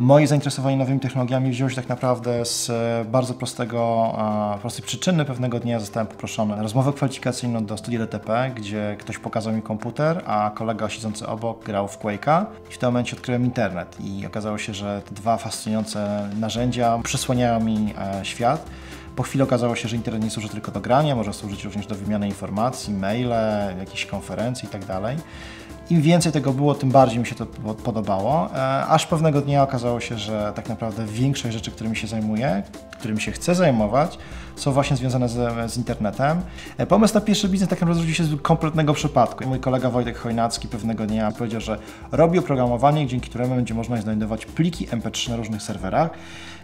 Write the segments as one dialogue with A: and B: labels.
A: Moje zainteresowanie nowymi technologiami wzięło się tak naprawdę z e, bardzo prostego, prostej przyczyny. Pewnego dnia zostałem poproszony na rozmowę kwalifikacyjną do studia DTP, gdzie ktoś pokazał mi komputer, a kolega siedzący obok grał w Quake'a. I w tym momencie odkryłem internet i okazało się, że te dwa fascynujące narzędzia przysłaniają mi e, świat. Po chwili okazało się, że internet nie służy tylko do grania, może służyć również do wymiany informacji, maile, jakieś konferencji itd. Im więcej tego było, tym bardziej mi się to podobało, e, aż pewnego dnia okazało się, że tak naprawdę większość rzeczy, którymi się zajmuję, którymi się chcę zajmować, są właśnie związane z, z internetem. E, pomysł na pierwszy biznes tak naprawdę zrodził się z kompletnego przypadku. Mój kolega Wojtek Chojnacki pewnego dnia powiedział, że robi oprogramowanie, dzięki któremu będzie można znajdować pliki MP3 na różnych serwerach.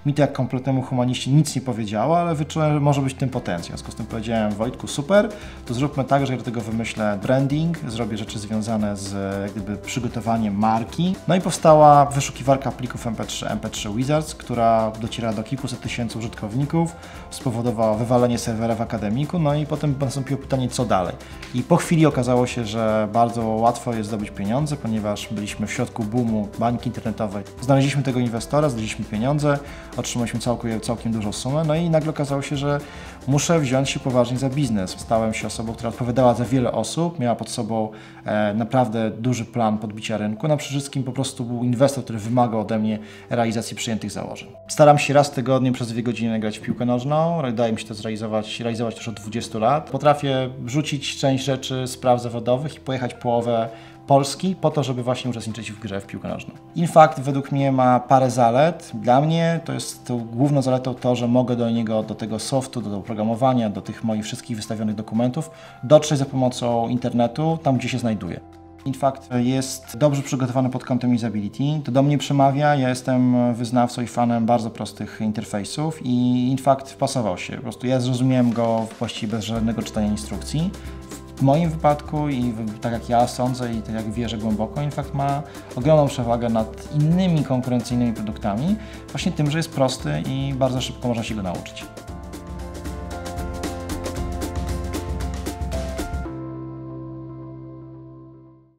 A: Mi to jak kompletnemu humaniście nic nie powiedziało, ale wyczułem, że może być tym potencjał. W związku z tym powiedziałem Wojtku, super, to zróbmy tak, że ja do tego wymyślę branding, zrobię rzeczy związane z jak gdyby przygotowaniem marki. No i powstała wyszukiwarka plików MP3, MP3 Wizards, która dociera do kilkuset tysięcy użytkowników, spowodowała wywalenie serwera w akademiku, no i potem nastąpiło pytanie, co dalej. I po chwili okazało się, że bardzo łatwo jest zdobyć pieniądze, ponieważ byliśmy w środku boomu bańki internetowej. Znaleźliśmy tego inwestora, znaleźliśmy pieniądze, otrzymaliśmy całkiem, całkiem dużą sumę, no i nagle okazało się, że muszę wziąć się poważnie za biznes. Stałem się osobą, która odpowiadała za wiele osób, miała pod sobą e, naprawdę duży plan podbicia rynku. Na przede wszystkim po prostu był inwestor, który wymagał ode mnie realizacji przyjętych założeń. Staram się raz w tygodniu przez dwie godziny grać w piłkę nożną. Daje mi się to zrealizować, realizować już od 20 lat. Potrafię wrzucić część rzeczy z praw zawodowych i pojechać połowę Polski po to, żeby właśnie uczestniczyć w grze w piłkę nożną. Infact według mnie ma parę zalet. Dla mnie to jest to główną zaletą to, że mogę do niego, do tego softu, do oprogramowania, do tych moich wszystkich wystawionych dokumentów dotrzeć za pomocą internetu tam, gdzie się znajduję. Infact jest dobrze przygotowany pod kątem usability. To do mnie przemawia. Ja jestem wyznawcą i fanem bardzo prostych interfejsów i Infact wpasował się. Po prostu ja zrozumiałem go właściwie bez żadnego czytania instrukcji. W moim wypadku i tak jak ja sądzę i tak jak wierzę głęboko, Infact ma ogromną przewagę nad innymi konkurencyjnymi produktami, właśnie tym, że jest prosty i bardzo szybko można się go nauczyć.